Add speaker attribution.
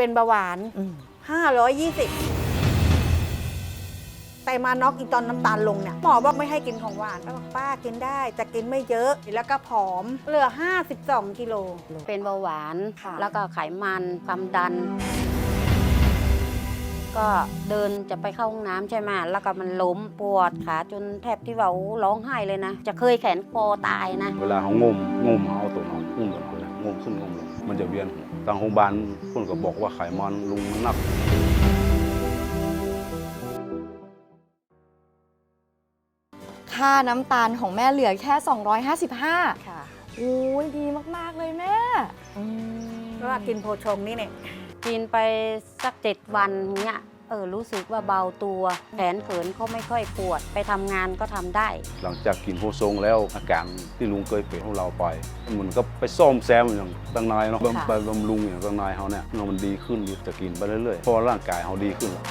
Speaker 1: เป็นเบาหวาน
Speaker 2: อืม
Speaker 1: 520 แต่มาน็อกอีตอนน้ำตาลลงเนี่ยหมอบอกไม่ให้กินของหวานป้าบอกป้ากินได้แต่กินไม่เยอะแล้วก็ผอม เหลือ 52กิโล
Speaker 3: เป็นเบาหวาน
Speaker 2: ค่ะ
Speaker 3: แล้วก็ไขมันความดัน ก็เดินจะไปเข้าห้องน้ำใช่ไหมแล้วก็มันล้มปวดขาจนแทบที่ว่าโอ้ร้องไห้เลยนะ จะเคยแขนคอตายนะ
Speaker 4: เวลาเขางมงมเอาตัวนอนอุ้มตัวนอนเลยงมขึ้นงมลงมันจะเวียนหัวทางโรงพยาบาลเพิ่นก็บอกว่าไขมันลุงมันหนัก
Speaker 2: ค่าน้ำตาลของแม่เหลือแค่ 255
Speaker 3: ค่ะ
Speaker 2: โอ้ยดีมาก ๆ เลยแม่อืม
Speaker 1: เพราะว่ากินโพชงนี่เนี่ย
Speaker 3: กินไปสักเจ็ดวันเนี้ย เออรู้สึกว่าเบาตัวแขนเขินเขาไม่ค่อยปวด ไปทำงานก็ทำได้
Speaker 4: หลังจากกินโฮซงแล้วอาการที่ลุงเคยเป็นของเราไป มันก็ไปซ่อมแซมอย่างตั้งนายเนาะ
Speaker 2: ค่ะ
Speaker 4: ไปบำรุงอย่างตั้งนายเขาเนี่ยมันดีขึ้นดีจะกินไปเรื่อยๆเพราะร่างกายเขาดีขึ้นแล้ว